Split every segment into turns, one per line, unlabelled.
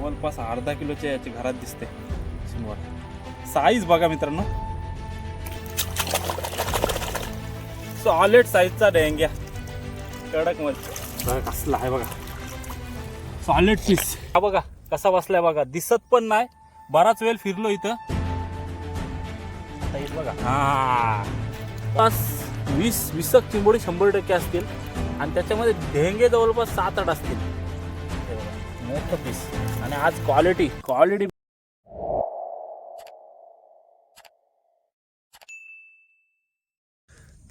जवळपास अर्धा किलोच्या याची घरात दिसते. साईज बघा मित्रांनो. सॉलिड साईजचा डेंग्या. कडकमध्ये. कसला आहे बघा. सॉलिड पीस हा बघा कसा बसलाय बघा. दिसत पण नाही. बराच वेळ फिरलो इथं. बघा. हा. वीस वीसक चिंबोडी शंभर टक्के असतील. आणि त्याच्यामध्ये ढेंगे जवळपास सात आठ असतील. मोठं पीस आणि आज क्वालिटी क्वालिटी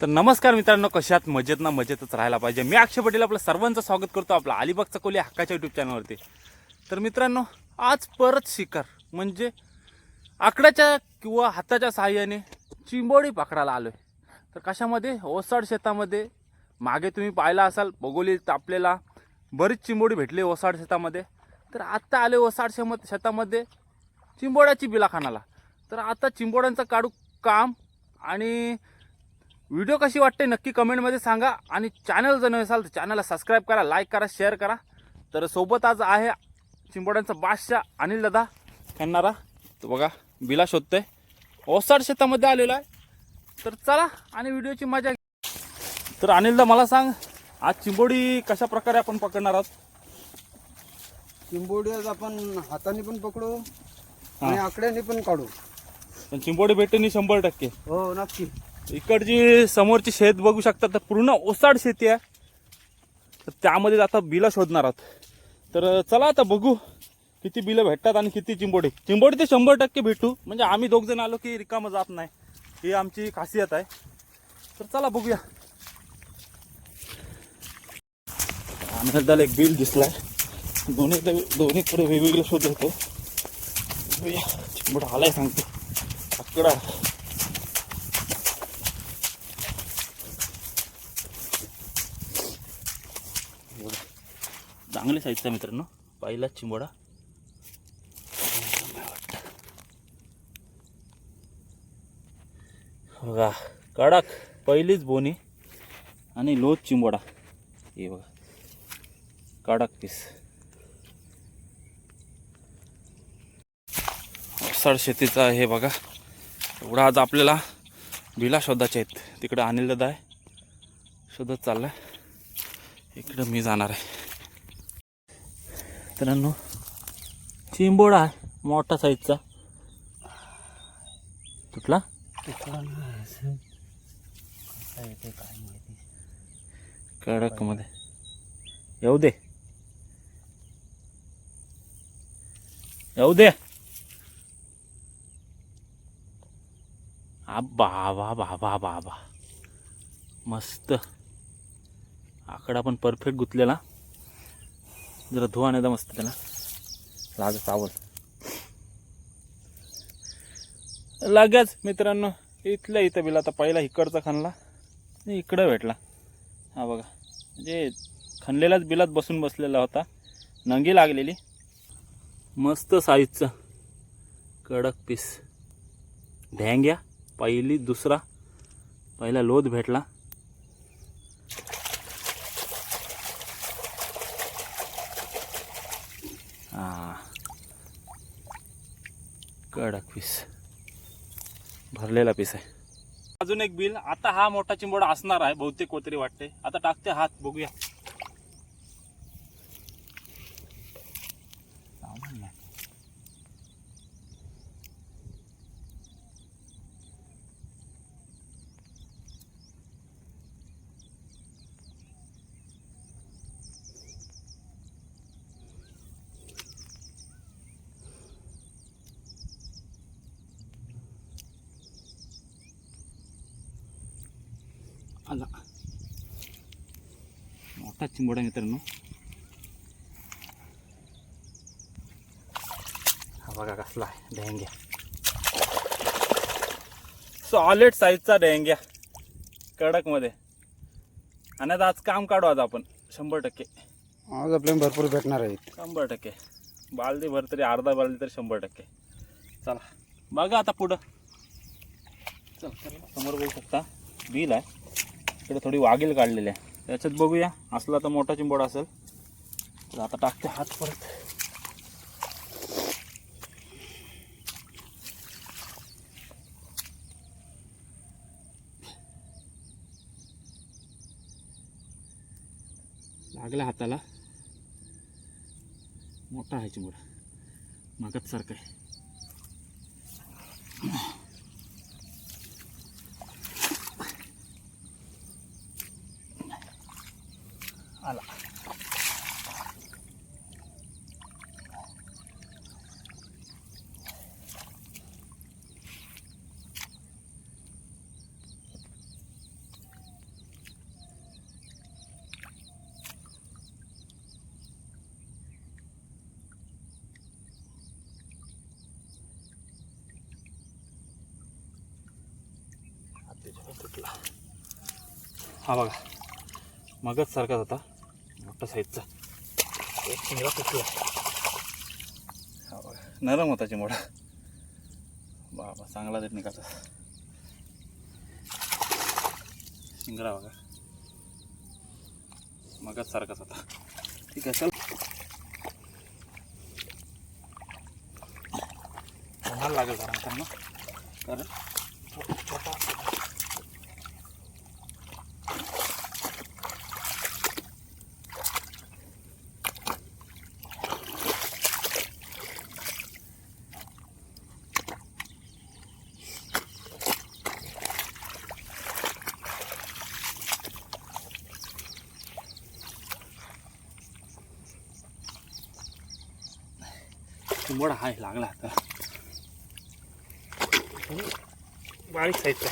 तर नमस्कार मित्रांनो कशात मजेत ना मजेतच राहायला पाहिजे. मी अक्षय पटेल आपलं सर्वांचं स्वागत करतो आपलं अलिबाग चकोली हक्काच्या यूट्यूब चॅनलवरती तर मित्रांनो आज परत शिकार म्हणजे आकड्याच्या किंवा हाताच्या सहाय्याने चिंबोडी पकडायला आलोय. तर कशामध्ये? ओसाड शेतामध्ये. मागे तुम्ही पाहिला असाल बगोली तापलेला बरीच चिंबोडी भेटली ओसाड शेतामध्ये. तर आत्ता आले ओसाड शेम शेतामध्ये चिंबोड्याची बिला खानाला तर आता चिंबोड्यांचं काढू काम आणि व्हिडिओ कशी वाटते नक्की कमेंटमध्ये सांगा आणि चॅनल जर नसाल तर चॅनलला सबस्क्राईब करा लाईक करा शेअर करा. तर सोबत आज आहे चिंबोड्यांचा बादशाह अनिल दादा खेळणारा. तो बघा बिला शोधतोय. ओसाड शेतामध्ये आलेला आहे. तर चला आणि व्हिडिओची मजा तर अनिलदा मला सांग आज चिंबोडी कशा प्रकारे आपण पकडणार आहोत?
चिंबोडी आज आपण हाताने पण पकडू आणि आकड्याने पण काढू.
पण चिंबोडी भेटेनी शंभर टक्के.
हो नक्की.
इकडची समोरची शेत बघू शकता तर पूर्ण ओसाड शेती आहे. तर त्यामध्ये आता बिलं शोधणार आहोत. तर चला आता बघू किती बिलं भेटतात आणि किती चिंबोडी. चिंबोडी ते शंभर टक्के भेटू. म्हणजे आम्ही दोघ जण आलो की रिकामं जात नाही. ही आमची खासियत आहे. तर चला बघूया. आम्हाला एक बिल दिसलाय. दोन्ही दोन्हीकडे वेगवेगळे शोध होतो. चिंबड आलाय सांगते. आकडा चांगले साईजचा मित्रांनो. पहिलाच चिंबोडा. बघा कडक पहिलीच बोनी आणि लोच चिंबोडा. हे बघा. कडक पीस ओसाड शेतीचा हे बघा. एवढा आज आपल्याला बिला शोधायचे आहेत. तिकडं अनिल दादा आहे. शोधत चाललाय. इकडं मी जाणार आहे. मित्रांनो चिंबोडा आहे मोठा साईजचा तुटला कडकमध्ये येऊ दे. येऊ दे बाबा बा बा बा बा मस्त. आकडा पण परफेक्ट गुतलेला. जरा धुवा नाही मस्त त्याला. लाज चावल लगेच मित्रांनो इथल्या इथं बिला. आता पहिला इकडचा खणला इकडं भेटला. हा बघा. म्हणजे खणलेलाच बिलात बसून बसलेला होता. नंगी लागलेली. मस्त साईजचा कडक पीस ढॅंग्या पहिली दुसरा. पहिला लोद भेटला. कडक पीस भरलेला पीस आहे. अजून एक बिल आता हा मोठा चिंबोडा असणार आहे. बहुतेक कोतरी वाटते आता टाकते हात. बघूया. आला मोठा चिंबोडा मित्रांनो हा बघा कसला आहे डेंग्या सॉलिड साईजचा डेंग्या कडकमध्ये आणि आता आज काम काढू आज आपण शंभर टक्के
आज आपल्याला भरपूर भेटणार आहेत
शंभर टक्के बालदी भर तरी अर्धा बालदी तरी शंभर टक्के चला बघा आता पुढं चल समोर बघू शकता बिल आहे इकडे थोडी वागेल काढलेली आहे. त्याच्यात बघूया. असला तर मोठा चिंबोडा असेल. तर आता टाकते हात परत. लागला हाताला. मोठा आहे चिंबोडा. मागत सारखं आहे. आला. हा बघा. मगच सारखाच होता. मोठा साईजचा एक शिंगडा तुटला नरम होता चिमोडा बाबा चांगला देत निघाला शिंगडा बघा. मगच सारखाच होता. ठीक आहे चल. लागेल कारण त्यांना कारण चिंबोडा हाय लागला आता. बारीक साईजचा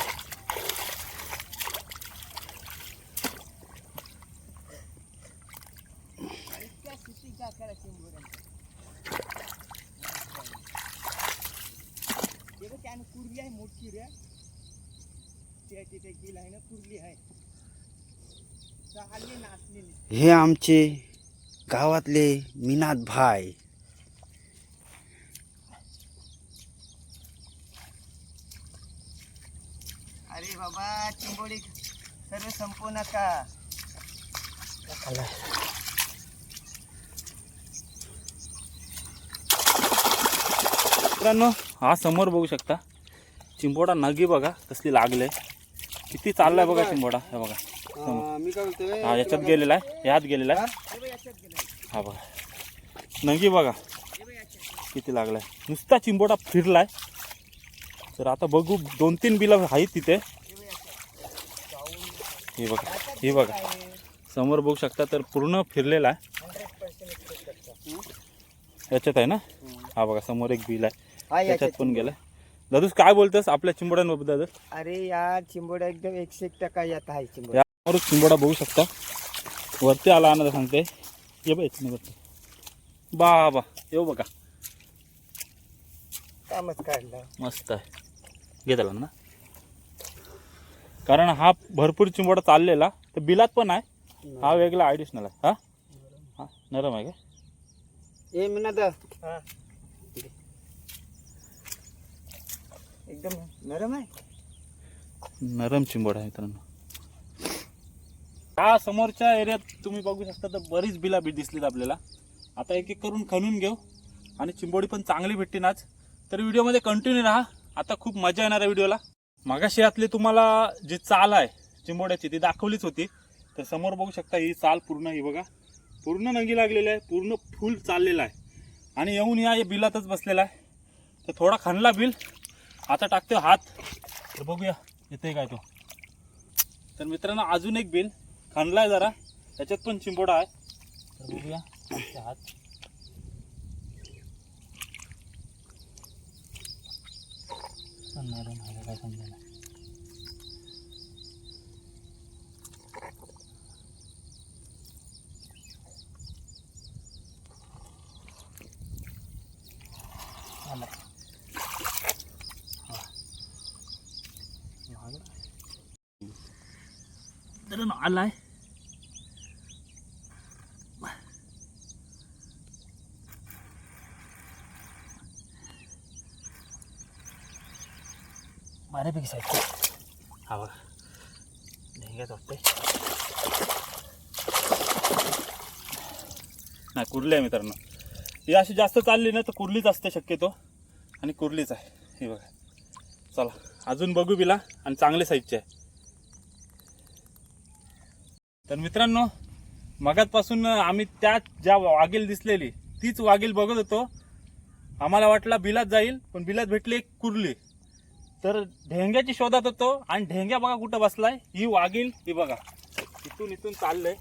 आहे
कुर्ली आहे मोठी रे आहे आहे.
हे आमचे गावातले मीनाथ भाई.
बाबा चिंबोडी सर्व संपू नका
मित्रांनो हा समोर बघू शकता. चिंबोडा नगी बघा कसली लागले. किती चाललाय बघा चिंबोडा हे बघा. समोर. हा याच्यात गेलेला आहे यात गेलेला आहे. हा? बघा नंगी बघा. किती लागलाय. नुसता चिंबोडा फिरलाय. तर आता बघू दोन तीन बिलं आहेत तिथे. हे बघा हे बघा. समोर बघू शकता तर पूर्ण फिरलेला आहे. याच्यात आहे ना? हा बघा समोर एक बिल आहे. त्याच्यात पण गेलाय दादूस काय बोलतोस आपल्या चिंबोड्यांबद्दल
अरे यार चिंबोडा एकदम एकशे एक टक्का येत आहे चिंबोडा.
यावर चिंबोडा बघू शकता. वरती आला आनंद सांगते. ये बघ इथनं वरती. बा बा येऊ बघा.
कामच काढलं.
मस्त आहे. घे त्याला ना? कारण हा भरपूर चिंबोडा चाललेला तर बिलात पण आहे. हा वेगळा ॲडिशनल आहे. हा? हा नरम आहे का?
ए एकदम नरम आहे?
नरम चिंबोडा आहे मित्रांनो. हा समोरच्या एरियात तुम्ही बघू शकता तर बरीच बिला बी दिसलीत आपल्याला. आता एक एक करून खणून घेऊ. आणि चिंबोडी पण चांगली भेटते नाच तर व्हिडिओमध्ये कंटिन्यू राहा. आता खूप मजा येणार आहे व्हिडिओला मागाशी यातली तुम्हाला जी चाल आहे चिंबोड्याची ती दाखवलीच होती. तर समोर बघू शकता ही चाल पूर्ण ही बघा. पूर्ण नंगी लागलेली आहे पूर्ण फुल चाललेला आहे. आणि येऊन या बिलातच बसलेला आहे. तर थोडा खणला बिल. आता टाकते हात. तर बघूया येते काय तो. तर मित्रांनो अजून एक बिल. खणला आहे जरा. त्याच्यात पण चिंबोडा आहे. तर बघूया ते हात नरम आहे का काय समजेना. आलाय. मित्रांनो आलाय बऱ्यापैकी साईड हा बघा ढेंग्यात वाटते नाही कुर्ली आहे मित्रांनो ही अशी जास्त चालली ना तर कुर्लीच असते शक्यतो आणि कुर्लीच आहे हे बघा चला अजून बघू बिला आणि चांगले साईजचे आहे तर मित्रांनो मगातपासून आम्ही त्या ज्या वाघील दिसलेली तीच वाघील बघत होतो आम्हाला वाटला बिलात जाईल पण बिलात भेटली एक कुर्ली तर ढेंग्याची शोधात होतो आणि ढेंग्या बघा कुठं बसलाय. ही वाघील ही बघा. इथून इथून चाललंय.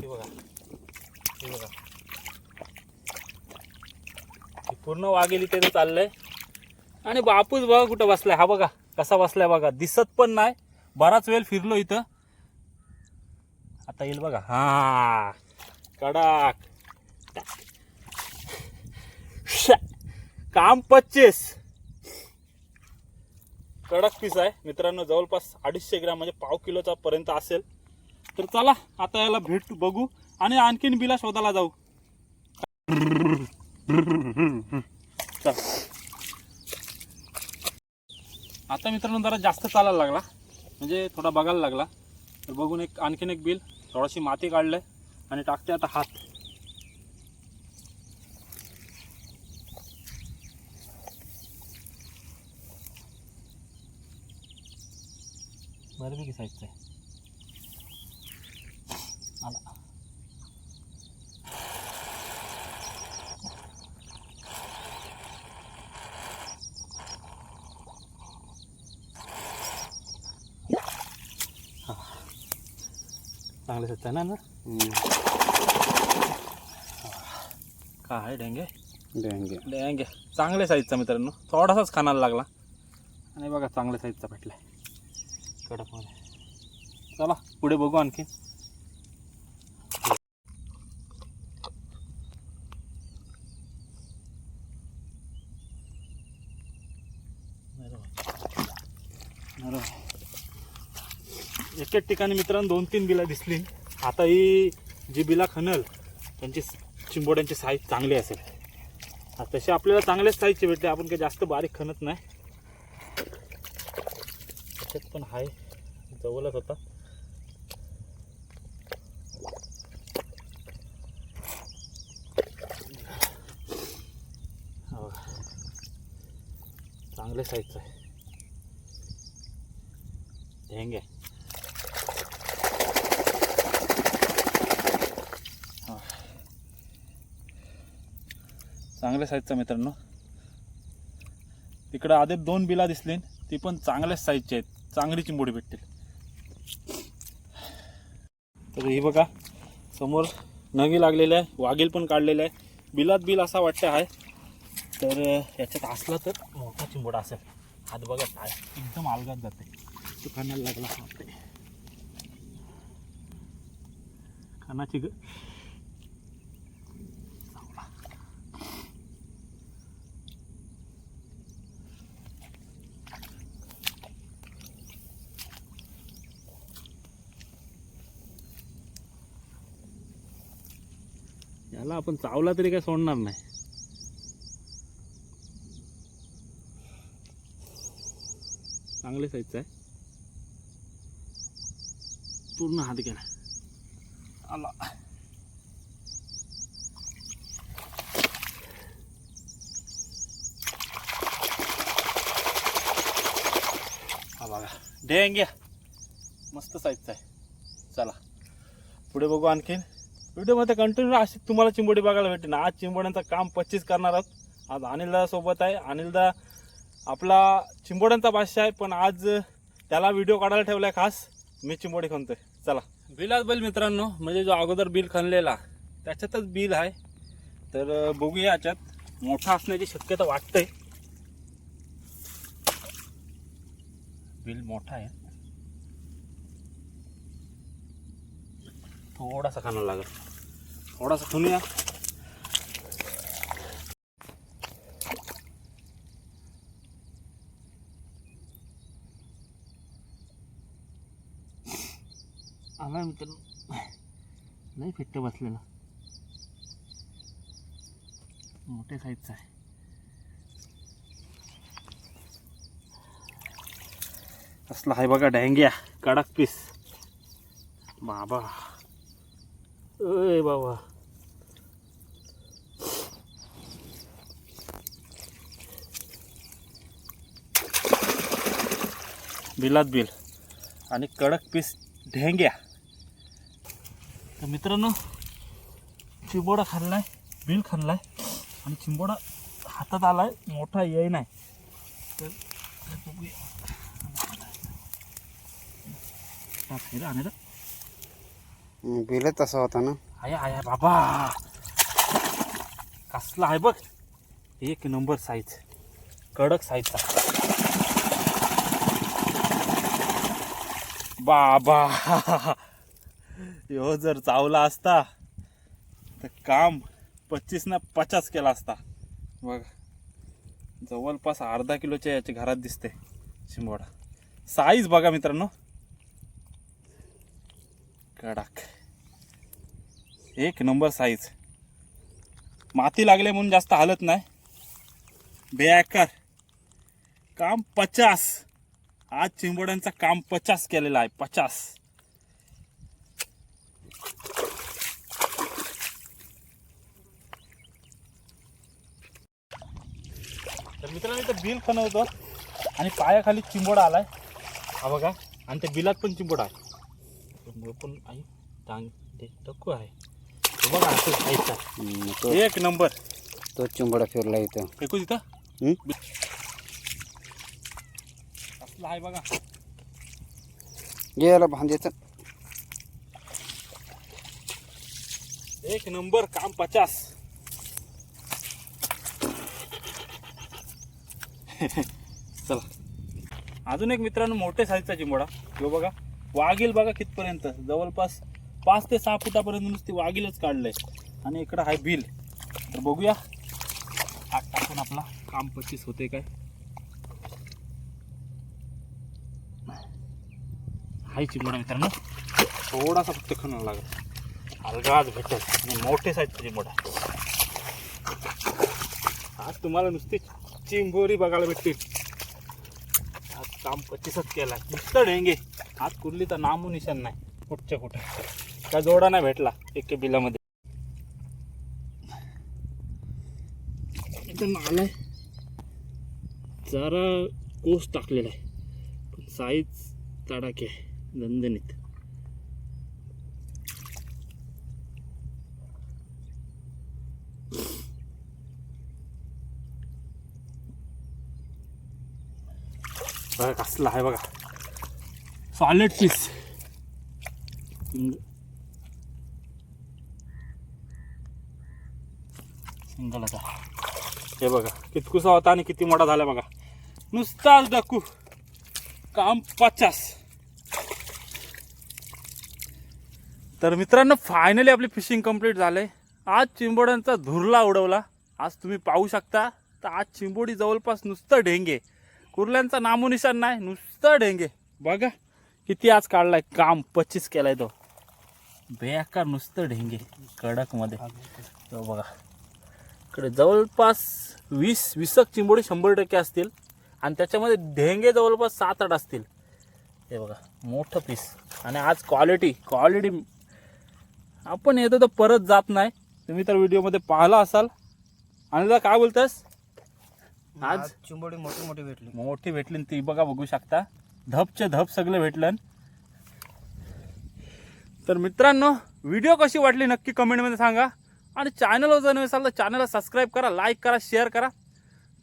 हे बघा. हे बघा. ही पूर्ण वाघेल इथे चाललंय. आणि बापूस बघा कुठं बसलाय. हा बघा कसा बसलाय बघा. दिसत पण नाही. बराच वेळ फिरलो इथं. आता येईल बघा. हा. कडाक. श. काम पच्चीस. कडक पीस आहे. मित्रांनो जवळपास अडीचशे ग्राम म्हणजे पाव किलोचा पर्यंत असेल. तर चला आता याला भेट बघू आणि आणखीन बिला शोधायला जाऊ. चल. आता मित्रांनो जरा जास्त चालायला लागला. म्हणजे थोडा बघायला लागला. तर बघून एक आणखीन एक बिल. थोडीशी माती काढलंय आणि टाकते आता हात. बऱ्यापैकी साईजचं आहे आला चांगले साईजचं आहे ना काय डेंगे
डेंगे
डेंगे चांगल्या साईजचा मित्रांनो थोडासाच खानाला लागला आणि बघा चांगल्या साईजचा भेटलाय कडकमध्ये चला पुढे बघू आणखी. एक एक ठिकाणी मित्रांनो दोन तीन बिला दिसली. आता ही जी बिला खणल त्यांची चिंबोड्यांची साईज चांगली असेल. तसे आपल्याला चांगल्याच साईजचे भेटले. आपण काही जास्त बारीक खणत नाही. त्याच्यात पण हाय. जवळच होता हा बघा. चांगल्या साईजचा आहे ढेंग आहे चांगल्या साईजचा मित्रांनो. तिकडं आधी दोन बिला दिसली ती पण चांगल्याच साईजची आहेत. चांगली चिंबोडी भेटतील. तर ही बघा समोर नगी लागलेली आहे वाघील पण काढलेलं आहे. बिलात बिल असा वाटतं आहे. तर याच्यात असला तर चिंबोडा असेल. हात बघा काय एकदम अलगात जाते. तो कानाला लागला कानाची खानाची ग याला आपण चावला तरी काय सोडणार नाही. चांगले साईजचा आहे. पूर्ण हात गेला आला. हा बघा डेंग्या. मस्त साईजचा आहे. चला. पुढे बघू आणखीन. व्हिडिओमध्ये कंटिन्यू अशी तुम्हाला चिंबोडी बघायला भेटेल. आज चिंबोड्यांचं काम पच्चीस करणार आहोत. आज अनिलदा सोबत आहे. अनिलदा आपला चिंबोड्यांचा बादशाह आहे पण आज त्याला व्हिडिओ काढायला ठेवलाय खास. मी चिंबोडी खणतोय. चला. बिलाच बैल मित्रांनो म्हणजे जो अगोदर बिल खणलेला त्याच्यातच बिल आहे. तर बघूया याच्यात. मोठा असण्याची शक्यता वाटतंय. बिल मोठा आहे. थोडासा खाणं लागेल. थोडासा खणूया. आला मित्र नाही फिट्ट बसलेला. मोठ्या साईजचा आहे. असला आहे बघा डँग्या कडक पीस. बाबा. अय बाबा. बिलात बिल. आणि कडक पीस ढेंग्या. तर मित्रांनो चिंबोडा खाल्लाय बिल खाल्लाय आणि चिंबोडा हातात आलाय मोठा येई नाही. तर बघूया. हा, आणि रे.
बिल तसा होता ना.
आया आया बाबा. कसला आहे बघ. एक नंबर साईज कडक साईजचा बाबा. ह्यो जर चावला असता तर काम पच्चीस ना पचास केला असता. बघ जवळपास अर्धा किलोच्या याच्या घरात दिसते शिंबोडा. साईज बघा मित्रांनो. कडक. एक नंबर साईज माती लागले म्हणून जास्त हालत नाही. बेकार काम पचास. आज चिंबोड्यांचा काम पचास केलेला आहे पचास. तर मित्रांनो इथं बिल खण होतं आणि पायाखाली चिंबोडा आलाय. हा बघा. आणि त्या बिलात पण चिंबोडा आहे. पण आई टांग टक्कू आहे. बघा असं खायचं
हम्म, तो
एक नंबर.
तो चिंबडा फिरला इथं.
इथं
हम्म?
असलं आहे बघा.
गेला भांद्याचं
एक नंबर काम पचास. चला. अजून एक मित्रांनो मोठे साईजचा चिंबोडा. तो बघा वाघील बघा कितपर्यंत. जवळपास पाच ते सहा फुटापर्यंत नुसती वाघीलच काढलंय. आणि इकडं आहे बिल. तर बघूया. हात टाकून आपला काम पच्चीस होते काय? हाय चिंबोडा मित्रांनो. थोडासा फक्त खणाला लागला. अलगाज भेटेल आणि मोठे साईजचे चिंबोडा आज तुम्हाला नुसती चिंबोरी बघायला भेटतील. आज काम पच्चीसच केला. नुसतं ढेंगे. आज कुर्लीचा नामो निशान नाही. कुठच्या कुठं. काय जोडा नाही भेटला एके बिलामध्ये. आलाय जरा कोस टाकलेला आहे. पण साईज तडाखे आहे. दणदणीत बघा कसला आहे बघा सॉलिड पीस सिंगल आता हे बघा कितकुसा होता आणि किती मोठा झाला बघा नुसताच डकू काम पचास तर मित्रांनो फायनली आपली फिशिंग कंप्लीट झाले आज चिंबोड्यांचा धुरला उडवला. आज तुम्ही पाहू शकता. तर आज चिंबोडी जवळपास नुसतं ढेंगे. कुर्ल्यांचा नामोनिशान नाही नुसतं ढेंगे. बघा किती आज काढलाय काम पच्चीस केलाय तो. बेकार नुसतं ढेंगे कडकमध्ये. तो बघा. इकडे जवळपास वीस वीसक चिंबोडी शंभर टक्के असतील. आणि त्याच्यामध्ये ढेंगे जवळपास सात आठ असतील. हे बघा मोठं पीस आणि आज क्वालिटी क्वालिटी आपण येतो तर परत जात नाही. तुम्ही तर व्हिडिओमध्ये पाहिला असाल. आणि दादा काय बोलतास? आज
चिंबोडी मोठी मोठी भेटली.
मोठी भेटली न ती बघा बघू शकता. धपचे धप सगळं भेटलं तर मित्रांनो व्हिडिओ कशी वाटली नक्की कमेंटमध्ये सांगा. आणि चॅनलवर जर नवीन असाल तर चॅनलला सबस्क्राईब करा लाईक करा शेअर करा.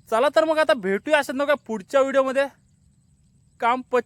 चला तर मग आता भेटूया असं नका पुढच्या व्हिडिओमध्ये. काम प